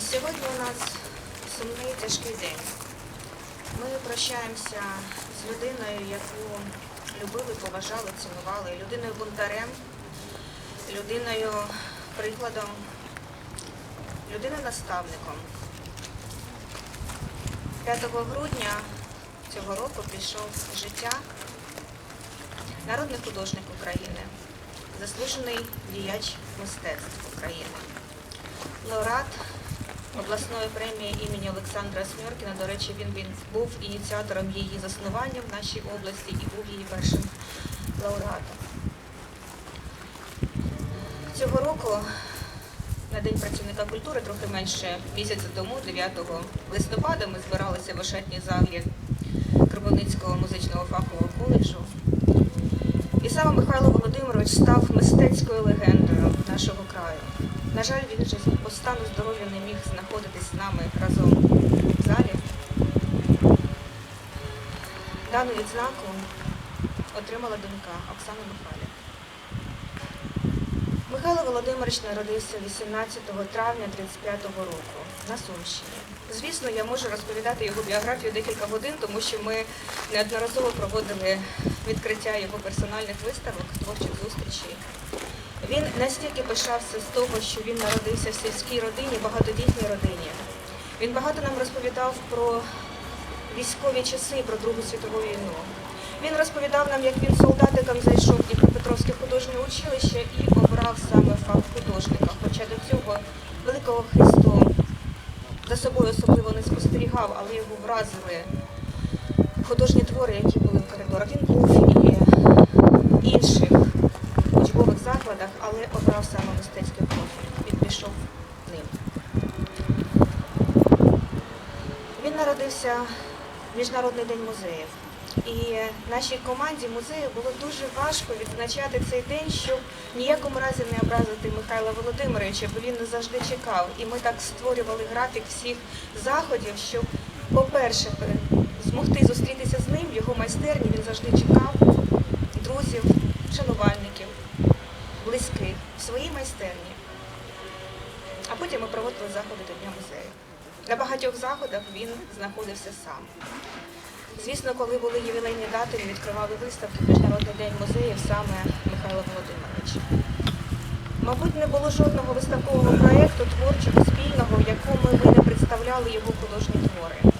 Сьогодні у нас сумний тяжкий день. Ми прощаємося з людиною, яку любили, поважали, цінували, людиною бунтарем, людиною прикладом, людиною наставником. 5 грудня цього року пішов життя народний художник України, заслужений діяч мистецтв України лауреат обласної премії імені Олександра Смьоркіна. До речі, він, він був ініціатором її заснування в нашій області і був її першим лауреатом. Цього року на День працівника культури, трохи менше місяця тому, 9 листопада, ми збиралися в ошатній залі Кропивницького музичного фахового коледжу. І саме Михайло Володимирович став мистецькою легендою нашого краю. На жаль, він вже по стану здоров'я не міг знаходитись з нами разом в залі. Дану відзнаку отримала донька Оксана Михайлівна. Михайло Володимирович народився 18 травня 35-го року на Сумщині. Звісно, я можу розповідати його біографію декілька годин, тому що ми неодноразово проводили відкриття його персональних виставок, творчих зустрічей. Він настільки пишався з того, що він народився в сільській родині, багатодітній родині. Він багато нам розповідав про військові часи, про Другу світову війну. Він розповідав нам, як він солдатиком зайшов в Дніпропетровське художнє училище і обрав саме фах художника. Хоча до цього великого Христу за собою особливо не спостерігав, але його вразили художні твори, які були в коридорах. Він був і інших закладах, але обрав саме мистецький профіль. Він пішов ним. Він народився в Міжнародний день музеїв. І нашій команді музею було дуже важко відзначати цей день, щоб ніякому разі не образити Михайла Володимировича, бо він не завжди чекав. І ми так створювали графік всіх заходів, щоб, по-перше, змогти зустрітися з ним, його майстерні він завжди чекав друзів, шанувальників, близьких в своїй майстерні. А потім ми проводили заходи до Дня музею. На багатьох заходах він знаходився сам. Звісно, коли були ювілейні дати, ми відкривали виставки Міжнародний день музеїв саме Михайла Володимировича. Мабуть, не було жодного виставкового проєкту творчого спільного, в якому ми не представляли його художні твори.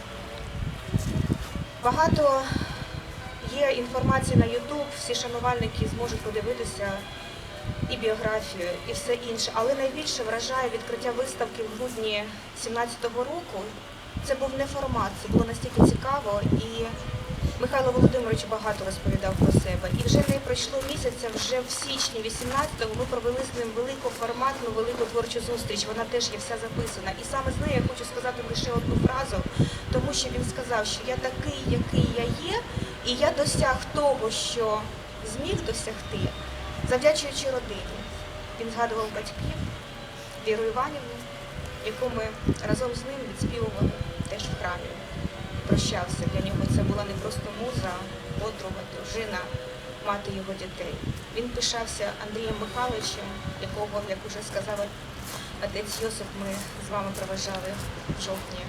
Багато є інформації на YouTube, всі шанувальники зможуть подивитися і біографію, і все інше. Але найбільше вражає відкриття виставки в грудні 17-го року. Це був не формат, це було настільки цікаво, і Михайло Володимирович багато розповідав про себе. І вже не пройшло місяця, вже в січні 18-го ми провели з ним велику форматну, велику творчу зустріч. Вона теж є вся записана. І саме з нею я хочу сказати лише одну фразу, тому що він сказав, що я такий, який я є, і я досяг того, що зміг досягти, завдячуючи родині. Він згадував батьків, Віру Іванівну, яку ми разом з ним відспівували теж в храмі. Прощався. Для нього це була не просто муза, подруга, дружина, мати його дітей. Він пишався Андрієм Михайловичем, якого, як уже сказав отець Йосип, ми з вами проважали в жовтні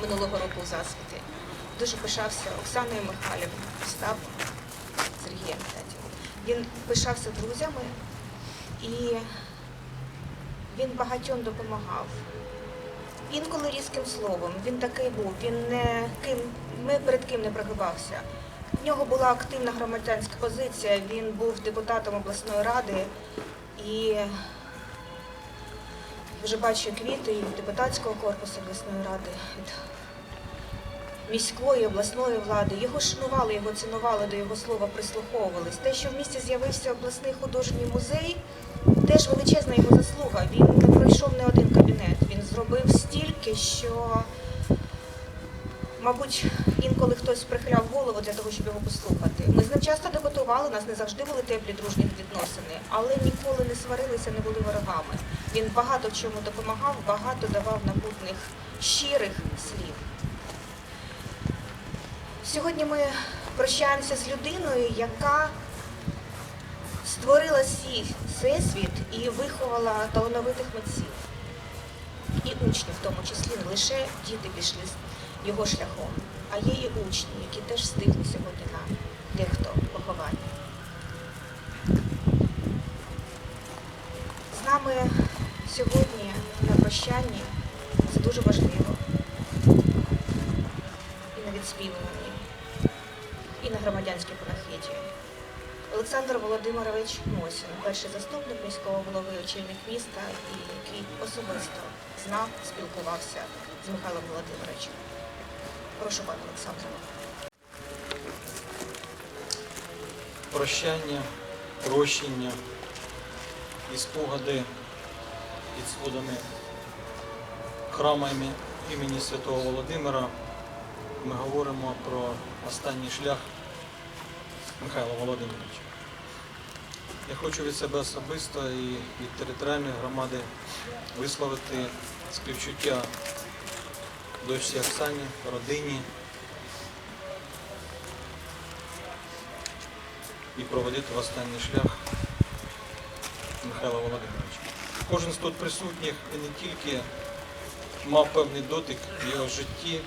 минулого року засвіти. Дуже пишався Оксаною Михайлівною, Остапом, Сергієм. Він пишався друзями і він багатьом допомагав. Інколи різким словом. Він такий був. Він не ким ми перед ким не прогибався. В нього була активна громадянська позиція. Він був депутатом обласної ради і вже бачу квіти і депутатського корпусу обласної ради, міської обласної влади. Його шанували, його цінували, до його слова прислуховувались. Те, що в місті з'явився обласний художній музей, теж величезна його заслуга. Він не пройшов не один кабінет. Він зробив стільки, що, мабуть, інколи хтось прихиляв голову для того, щоб його послухати. Ми з ним часто дебатували, нас не завжди були теплі дружні відносини, але ніколи не сварилися, не були ворогами. Він багато чому допомагав, багато давав напутних щирих слів. Сьогодні ми прощаємося з людиною, яка створила свій всесвіт і виховала талановитих митців. і учні, в тому числі не лише діти пішли його шляхом, а є і учні, які теж встигли сьогодні на дехто поховання. З нами сьогодні на прощанні це дуже важливо. І на відспівуванні, і на громадянській панахиді. Олександр Володимирович Мосін, перший заступник міського голови, очільник міста, який особисто знав, спілкувався з Михайлом Володимировичем. Прошу, пане Олександре. прощання, прощення і спогади під сходами храма імені Святого Володимира. Ми говоримо про останній шлях Михайла Володимировича. Я хочу від себе особисто і від територіальної громади висловити співчуття дочці Оксані, родині і проводити останній шлях Михайла Володимировича. Кожен з тут присутніх і не тільки мав певний дотик в його житті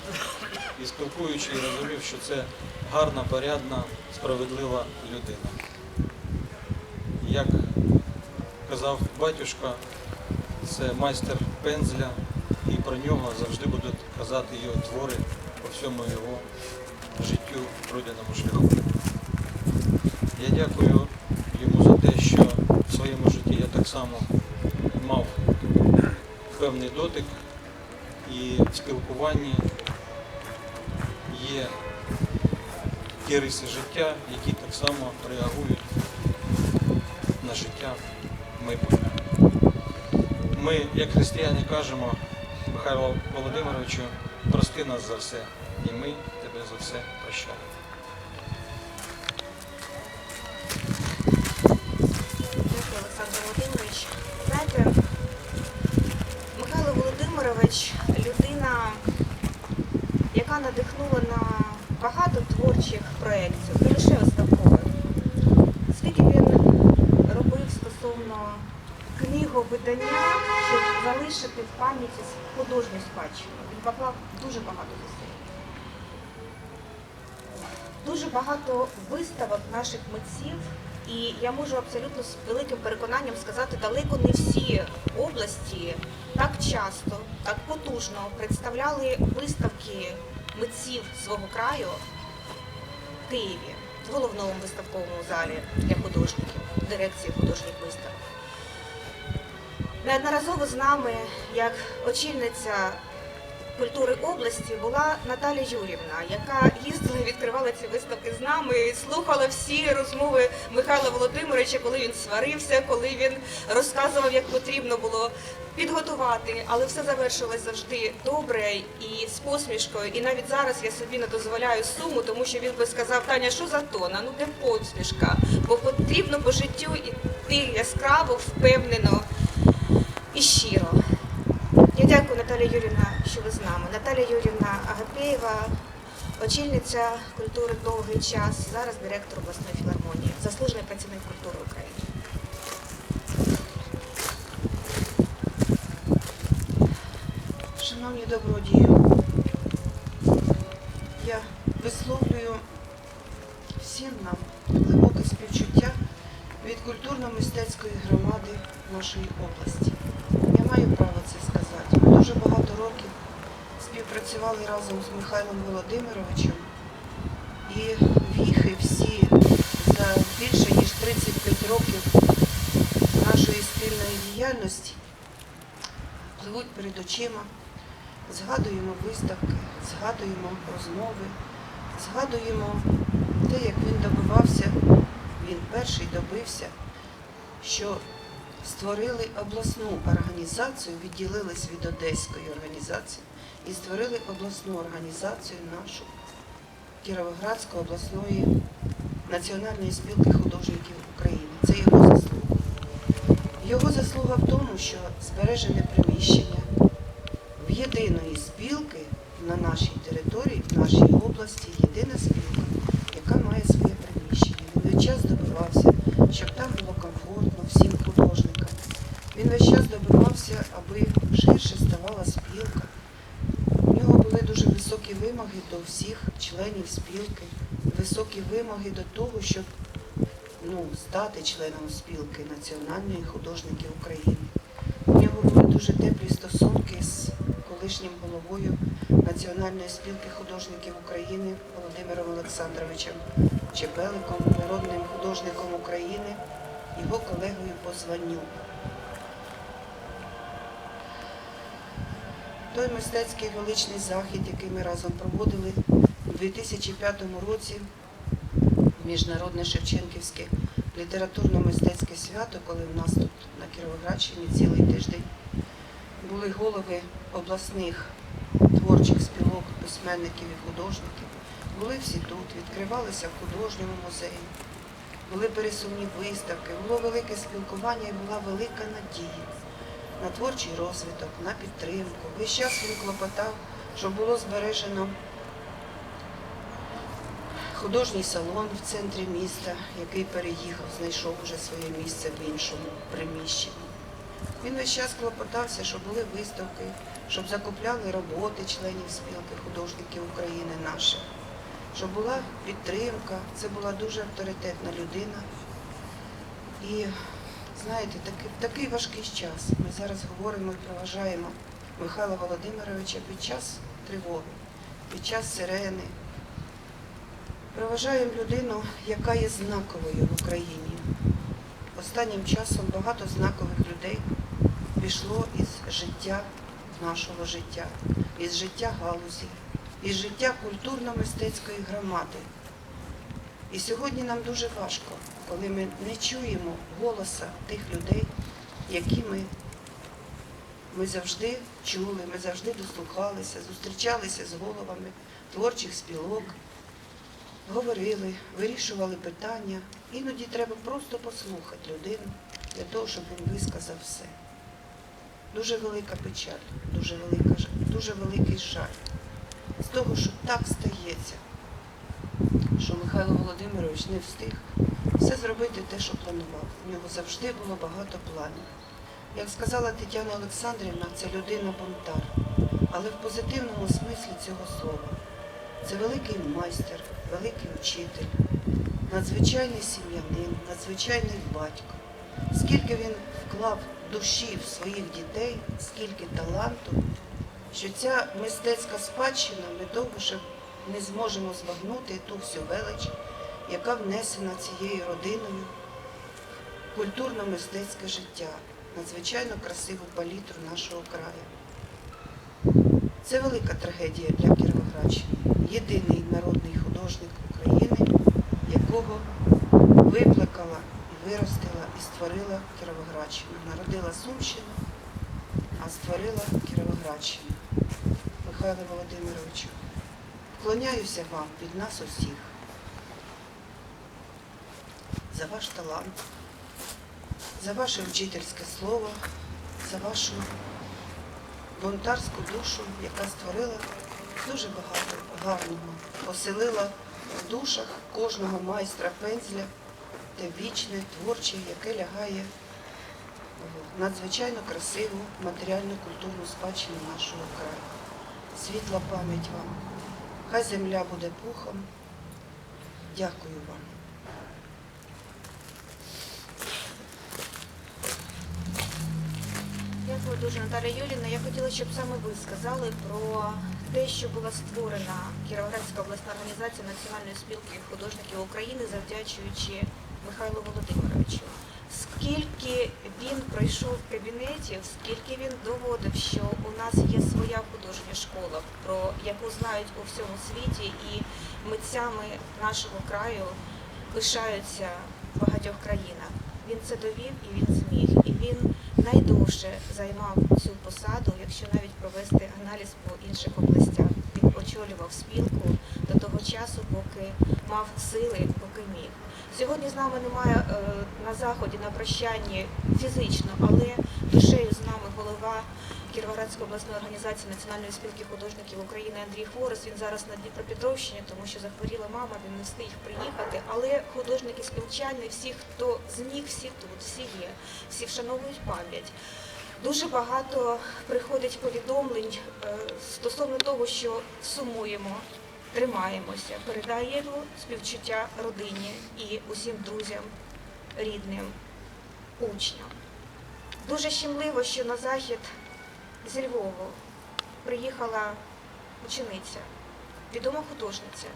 і спілкуючи, і розумів, що це гарна, порядна, справедлива людина. Як казав батюшка, це майстер пензля, і про нього завжди будуть казати його твори по всьому його життю, пройденому шляху. Я дякую йому за те, що в своєму житті я так само мав певний дотик і в спілкуванні є ті риси життя, які так само реагують на життя майбутнє. Ми, як християни, кажемо Михайло Володимировичу, прости нас за все, і ми тебе за все прощаємо. Поклав дуже багато зусиль. Дуже багато виставок наших митців, і я можу абсолютно з великим переконанням сказати, далеко не всі області так часто, так потужно представляли виставки митців свого краю в Києві, в головному виставковому залі для художників, дирекції художніх виставок. Неодноразово з нами, як очільниця культури області була Наталя Юрівна, яка їздила і відкривала ці виставки з нами, і слухала всі розмови Михайла Володимировича, коли він сварився, коли він розказував, як потрібно було підготувати, але все завершилось завжди добре і з посмішкою. І навіть зараз я собі не дозволяю суму, тому що він би сказав, Таня, що за тона? Ну де посмішка? Бо потрібно по життю іти яскраво, впевнено і щиро. Наталія Юрівна, що ви з нами. Наталія Юрівна Агапєєва, очільниця культури довгий час, зараз директор обласної філармонії, заслужений працівник культури України. Шановні добродії, я висловлюю всім нам глибоке співчуття від культурно-мистецької громади нашої області. Я маю право це сказати. Ми дуже багато років співпрацювали разом з Михайлом Володимировичем і віхи всі за більше ніж 35 років нашої спільної діяльності пливуть перед очима. Згадуємо виставки, згадуємо розмови, згадуємо те, як він добивався, він перший добився, що створили обласну організацію, відділились від одеської організації і створили обласну організацію нашу Кіровоградської обласної національної спілки художників України. Це його заслуга. Його заслуга в тому, що збережене приміщення в єдиної спілки на нашій території, в нашій області, єдина спілка, яка має своє приміщення. Він час добивався, щоб там було комфортно всім художникам. Він весь час добивався, аби ширше ставала до всіх членів спілки, високі вимоги до того, щоб ну, стати членом спілки Національної художників України. У нього були дуже теплі стосунки з колишнім головою Національної спілки художників України Володимиром Олександровичем Чепеликом, народним художником України, його колегою по званню. Той мистецький величний захід, який ми разом проводили у 2005 році, Міжнародне Шевченківське літературно-мистецьке свято, коли в нас тут на Кіровоградщині цілий тиждень були голови обласних творчих спілок, письменників і художників. Були всі тут, відкривалися в художньому музеї, були пересувні виставки, було велике спілкування і була велика надія на творчий розвиток, на підтримку. Весь час він клопотав, щоб було збережено художній салон в центрі міста, який переїхав, знайшов уже своє місце в іншому приміщенні. Він весь час клопотався, щоб були виставки, щоб закупляли роботи членів спілки художників України наших, щоб була підтримка. Це була дуже авторитетна людина. І знаєте, такий, такий важкий час. Ми зараз говоримо і проважаємо Михайла Володимировича під час тривоги, під час сирени. Проважаємо людину, яка є знаковою в Україні. Останнім часом багато знакових людей пішло із життя нашого життя, із життя галузі, із життя культурно-мистецької громади. І сьогодні нам дуже важко, коли ми не чуємо голоса тих людей, які ми, ми завжди чули, ми завжди дослухалися, зустрічалися з головами творчих спілок, говорили, вирішували питання. Іноді треба просто послухати людину для того, щоб він висказав все. Дуже велика печаль, дуже, велика, дуже великий жаль з того, що так стається, що Михайло Володимирович не встиг все зробити те, що планував. У нього завжди було багато планів. Як сказала Тетяна Олександрівна, це людина бунтар, але в позитивному смислі цього слова. Це великий майстер, великий учитель, надзвичайний сім'янин, надзвичайний батько. Скільки він вклав душі в своїх дітей, скільки таланту, що ця мистецька спадщина ми довго ще не зможемо збагнути ту всю велич, яка внесена цією родиною в культурно-мистецьке життя, надзвичайно красиву палітру нашого краю. Це велика трагедія для Кіровоградщини. Єдиний народний художник України, якого виплакала і виростила і створила Кіровоградщину. Народила Сумщину, а створила Кіровоградщину. Михайло Володимировичу, вклоняюся вам від нас усіх за ваш талант, за ваше вчительське слово, за вашу бунтарську душу, яка створила дуже багато гарного, поселила в душах кожного майстра пензля те вічне, творче, яке лягає в надзвичайно красиву матеріальну культурну спадщину нашого краю. Світла пам'ять вам. Хай земля буде пухом. Дякую вам. Дякую дуже, Наталя Юрівна. Я хотіла, щоб саме ви сказали про те, що була створена Кіровоградська обласна організація Національної спілки художників України, завдячуючи Михайлу Володимировичу. Скільки він пройшов в кабінеті, скільки він доводив, що у нас є своя художня школа, про яку знають у всьому світі, і митцями нашого краю пишаються в багатьох країнах. Він це довів і він зміг. І він найдовше займав цю посаду, якщо навіть провести аналіз по інших областях. Він очолював спілку до того часу, поки мав сили, поки міг. Сьогодні з нами немає е, на заході на прощанні фізично, але душею з нами голова Кіровоградської обласної організації Національної спілки художників України Андрій Хворос. Він зараз на Дніпропетровщині, тому що захворіла мама, він не встиг приїхати. Але художники спілчани, всі, хто зміг, всі тут, всі є, всі вшановують пам'ять. Дуже багато приходить повідомлень е, стосовно того, що сумуємо, тримаємося. Передаємо співчуття родині і усім друзям, рідним, учням. Дуже щемливо, що на захід зі Львову приїхала учениця, відома художниця,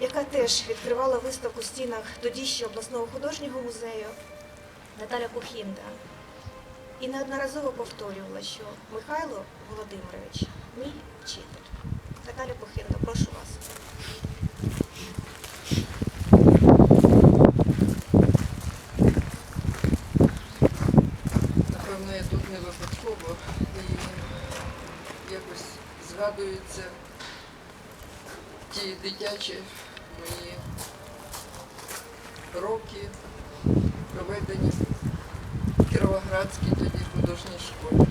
яка теж відкривала виставку в стінах тоді ще обласного художнього музею Наталя Пухінда. І неодноразово повторювала, що Михайло Володимирович мій вчитель. Наталя Пухінда, прошу вас. Напевно, я тут не випадково і якось згадуються ті дитячі мої роки, проведені в Кіровоградській тоді художній школі.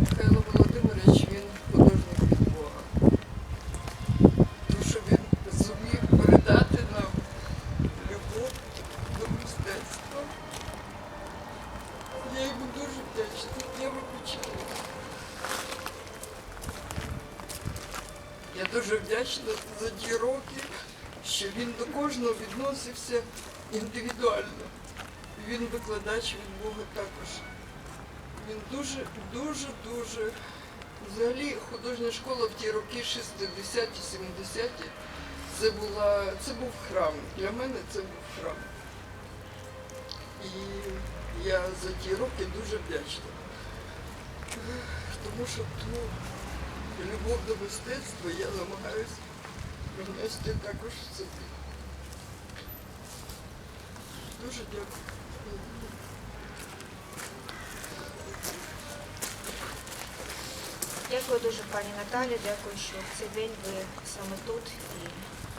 Михайло Володимирович, він художник від Бога. Тому що він зумів передати нам любов до мистецтва. Я йому дуже вдячна. Я вибачаю. Я дуже вдячна за ті роки, що він до кожного відносився індивідуально. Він від Бога також. Він дуже, дуже, дуже. Взагалі художня школа в ті роки 60-ті, 70-ті, це була, це був храм. Для мене це був храм. І я за ті роки дуже вдячна. Тому що ту любов до мистецтва я намагаюся принести також в собі. Дуже дякую. Дякую дуже, пані Наталі. Дякую, що в цей день ви саме тут і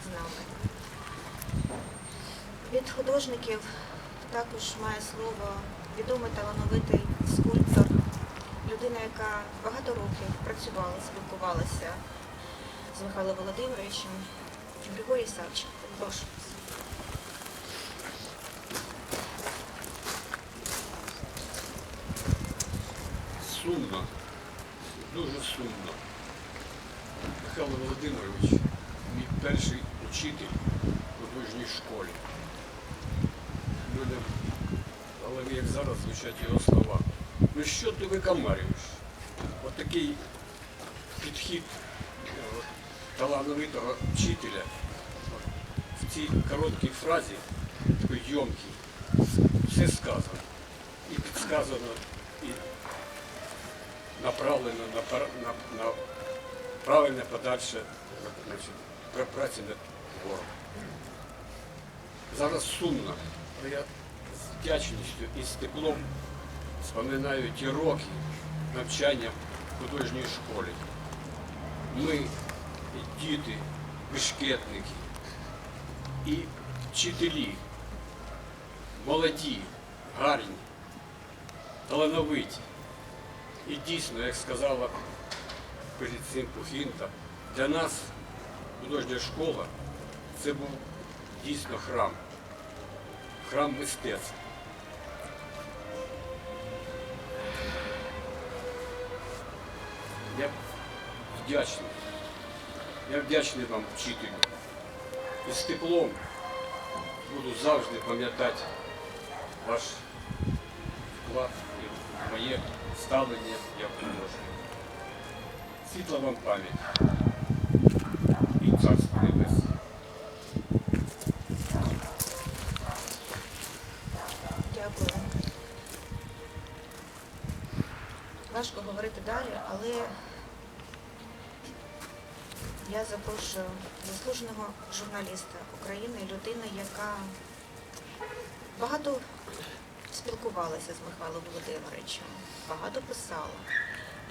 з нами. Від художників також має слово відомий талановитий скульптор, людина, яка багато років працювала, спілкувалася з Михайлом Володимировичем. Григорій Савченко. Прошу. Сумно, дуже сумно. Михайло Володимирович, мій перший учитель в художній школі. Людям, але як зараз звучать його слова. Ну що ти викамарюєш? От такий підхід е, от, талановитого вчителя от, в цій короткій фразі, такої йомкій, все сказано. І підсказано, направлено на, на, на правильне подальше пра- праці над твором. Зараз сумно, але я з вдячністю і з теплом споминаю ті роки навчання в художній школі. Ми, діти, бешкетники і вчителі, молоді, гарні, талановиті. І дійсно, як сказала перед Пухінта, для нас художня школа це був дійсно храм, храм мистецтва. Я вдячний. Я вдячний вам, вчителю. І з теплом буду завжди пам'ятати ваш вклад і моє ставлення як художник. Світла вам пам'ять і царство небесне. Дякую. Важко говорити далі, але я запрошую заслуженого журналіста України, людину, яка багато спілкувалася з Михайлом Володимировичем, багато писала.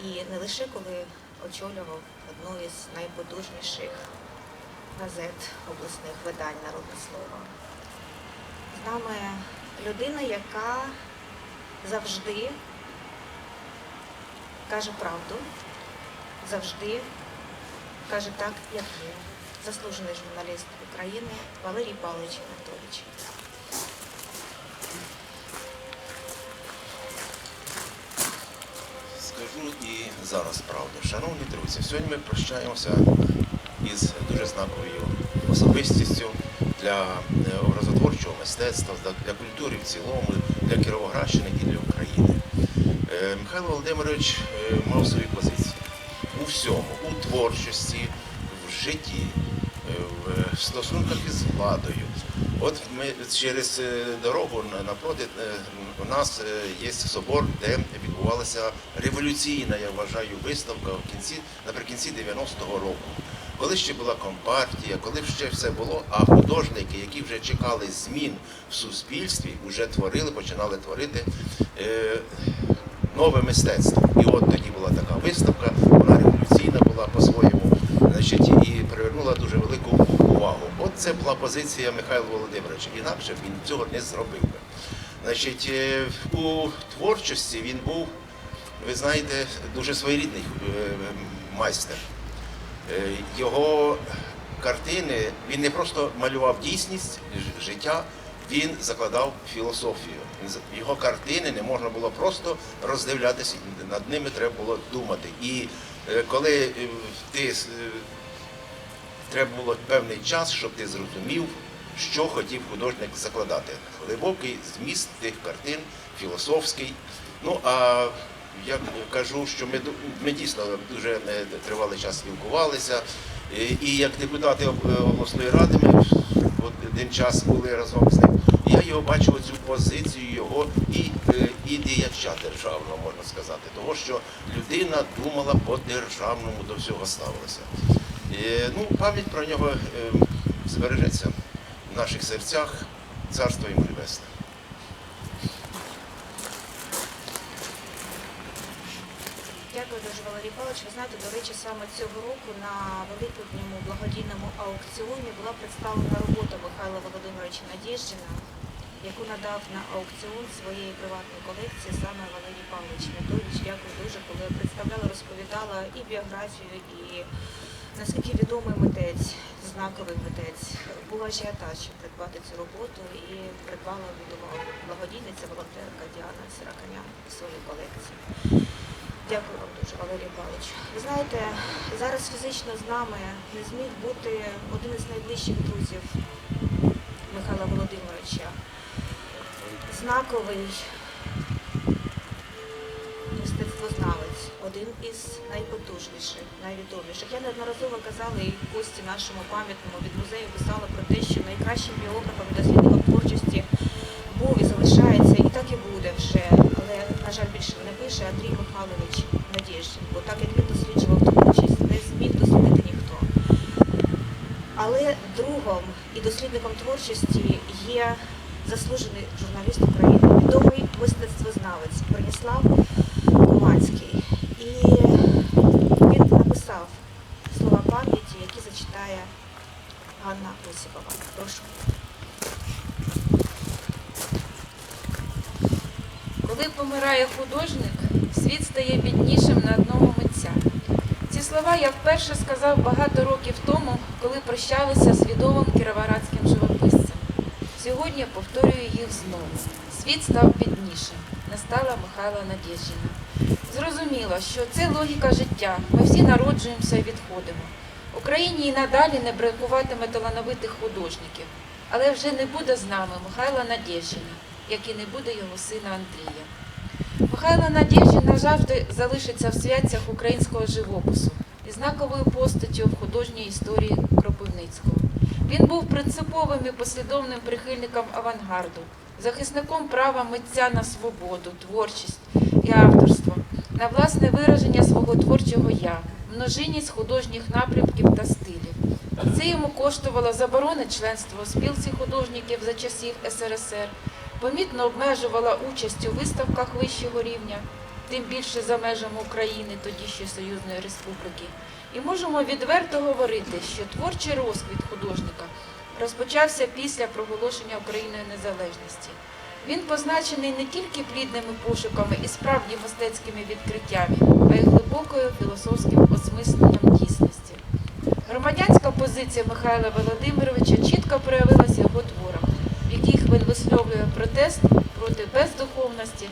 І не лише коли очолював одну із найпотужніших газет обласних видань Народне слово. З нами людина, яка завжди каже правду, завжди каже так, як є. Заслужений журналіст України Валерій Павлович Анатолійович. Скажу і зараз правду. Шановні друзі, сьогодні ми прощаємося із дуже знаковою особистістю для е, образотворчого мистецтва, для- культури в цілому, для Кіровоградщини і для України. Е, Михайло Володимирович е, мав свої позиції у всьому, у творчості, в житті, в стосунках із владою. От ми через дорогу на- напроти у нас е, є собор, де відбувалася революційна, я вважаю, виставка в кінці, наприкінці 90-го року. Коли ще була компартія, коли ще все було, а художники, які вже чекали змін в суспільстві, вже творили, починали творити е, нове мистецтво. І от тоді була така виставка, вона революційна була по-своєму, значить, і привернула дуже велику увагу. От це була позиція Михайла Володимировича. Інакше він цього не зробив би. Значить, е, у творчості він був, ви знаєте, дуже своєрідний е, майстер. Е, Його картини, він не просто малював дійсність життя, він закладав філософію. Його картини не можна було просто роздивлятися, над ними треба було думати. І коли ти треба було певний час, щоб ти зрозумів, що хотів художник закладати. Глибокий зміст тих картин, філософський. Ну а я кажу, що ми, ми дійсно дуже е, тривалий час спілкувалися. І- І як депутати е, обласної ради ми один час були разом з ним. Я його бачив цю позицію його і, е, і діяча державного, можна сказати, того, що людина думала по-державному до всього ставилася. Е, Ну, пам'ять про нього е, збережеться в наших серцях. Царство йому небесне. Дякую дуже, Валерій Павлович. Ви знаєте, до речі, саме цього року на великодньому благодійному аукціоні була представлена робота Михайла Володимировича Надєждіна, яку надав на аукціон своєї приватної колекції саме Валерій Павлович Медович. Дякую дуже, коли я представляла, розповідала і біографію, і наскільки відомий митець, знаковий митець. Був ажіотаж, щоб придбати цю роботу і придбала благодійниця, волонтерка Діана Сираканян свою колекцію. Дякую вам дуже, Валерій Павлович. Ви знаєте, зараз фізично з нами не зміг бути один із найближчих друзів Михайла Володимировича. Знаковий із найпотужніших, найвідоміших. Я неодноразово казала і в пості нашому пам'ятному від музею писала про те, що найкращим біографом і дослідником творчості був і залишається, і так і буде вже. Але, на жаль, більше не пише Андрій Михайлович Надєждін, бо так як він досліджував творчість, не зміг дослідити ніхто. Але другом і дослідником творчості є заслужений журналіст України, відомий мистецтвознавець Броніслав Куманський. І він написав слова пам'яті, які зачитає Ганна Осіпова. Прошу. Коли помирає художник, світ стає біднішим на одного митця. Ці слова я вперше сказав багато років тому, коли прощалися з відомим кіровоградським живописцем. Сьогодні повторюю їх знову. Світ став біднішим. Настала Михайла Надєждіна. Зрозуміло, що це логіка життя. Ми всі народжуємося і відходимо. Україні і надалі не бракуватиме талановитих художників, але вже не буде з нами Михайла Надєждіна, як і не буде його сина Андрія. Михайло Надєждін назавжди залишиться в святцях українського живопису і знаковою постаттю в художній історії Кропивницького. Він був принциповим і послідовним прихильником авангарду, захисником права митця на свободу, творчість і авторство, на власне вираження свого творчого я, множинність художніх напрямків та стилів. Це йому коштувало заборони членства у спілці художників за часів СРСР, помітно обмежувала участь у виставках вищого рівня, тим більше за межами України, тоді ще Союзної Республіки. І можемо відверто говорити, що творчий розквіт художника розпочався після проголошення Україною незалежності. Він позначений не тільки плідними пошуками і справді мистецькими відкриттями, а й глибокою філософським осмисленням дійсності. Громадянська позиція Михайла Володимировича чітко проявилася його творах, в яких він висловлює протест проти бездуховності,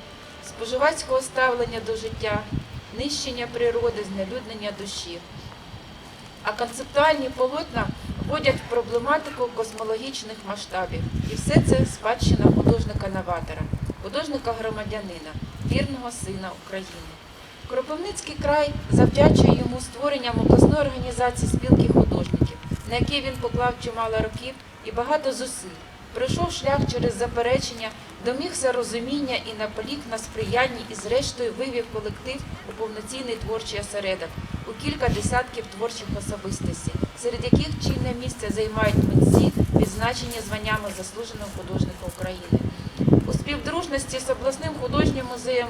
споживацького ставлення до життя, нищення природи, знелюднення душі. а концептуальні полотна вводять проблематику космологічних масштабів. І все це спадщина художника-новатора, художника-громадянина, вірного сина України. Кропивницький край завдячує йому створенням обласної організації спілки художників, на якій він поклав чимало років і багато зусиль. Пройшов шлях через заперечення, домігся розуміння і наполіг на сприянні і зрештою вивів колектив у повноцінний творчий осередок у кілька десятків творчих особистостей, серед яких чинне місце займають митці, відзначені званнями заслуженого художника України. У співдружності з обласним художнім музеєм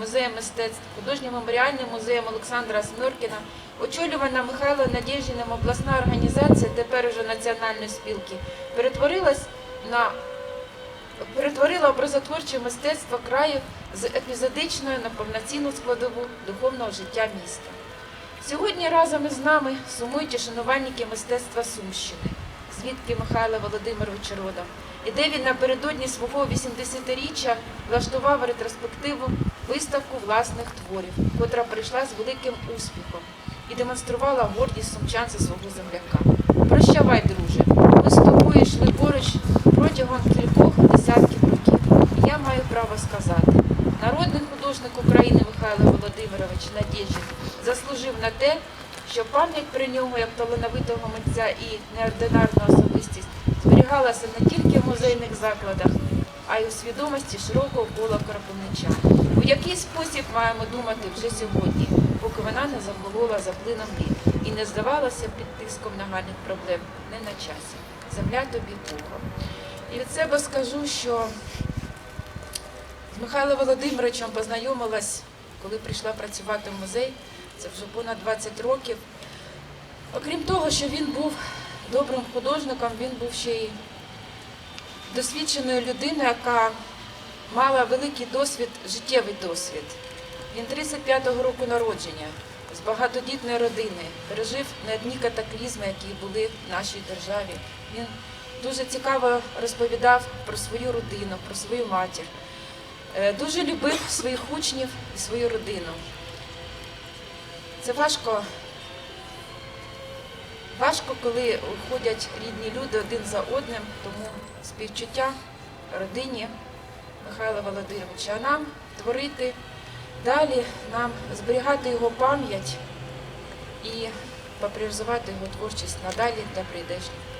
музеєм мистецтв, художнім меморіальним музеєм Олександра Смиркіна, очолювана Михайлом Надєждіним обласна організація, тепер уже національної спілки, перетворилась на перетворила образотворче мистецтво краю з епізодичною на повноцінну складову духовного життя міста. Сьогодні разом із нами сумують і шанувальники мистецтва Сумщини, звідки Михайло Володимирович родом, і де він напередодні свого 80-річчя влаштував ретроспективу виставку власних творів, котра прийшла з великим успіхом і демонструвала гордість сумчан за свого земляка. Прощавай, друже, ми з тобою йшли поруч протягом кількох десятків років. І я маю право сказати, народний художник України Михайло Володимирович Надєжін заслужив на те, що пам'ять про нього як талановитого митця і неординарну особистість зберігалася не тільки в музейних закладах, а й у свідомості широкого кола кропивничан. У який спосіб маємо думати вже сьогодні, поки вона не захолола за плином літ і не здавалася під тиском нагальних проблем не на часі. Земля тобі Богом. І від себе скажу, що Михайлом Володимировичем познайомилась, коли прийшла працювати в музей, це вже понад 20 років. Окрім того, що він був добрим художником, він був ще й досвідченою людиною, яка мала великий досвід, життєвий досвід. Він 35-го року народження, з багатодітної родини, пережив не одні катаклізми, які були в нашій державі. Він дуже цікаво розповідав про свою родину, про свою матір. Е, Дуже любив своїх учнів і свою родину. Це важко, важко, коли уходять рідні люди один за одним, тому співчуття родині Михайла Володимировича, а нам творити далі, нам зберігати його пам'ять і популяризувати його творчість надалі для прийдешніх.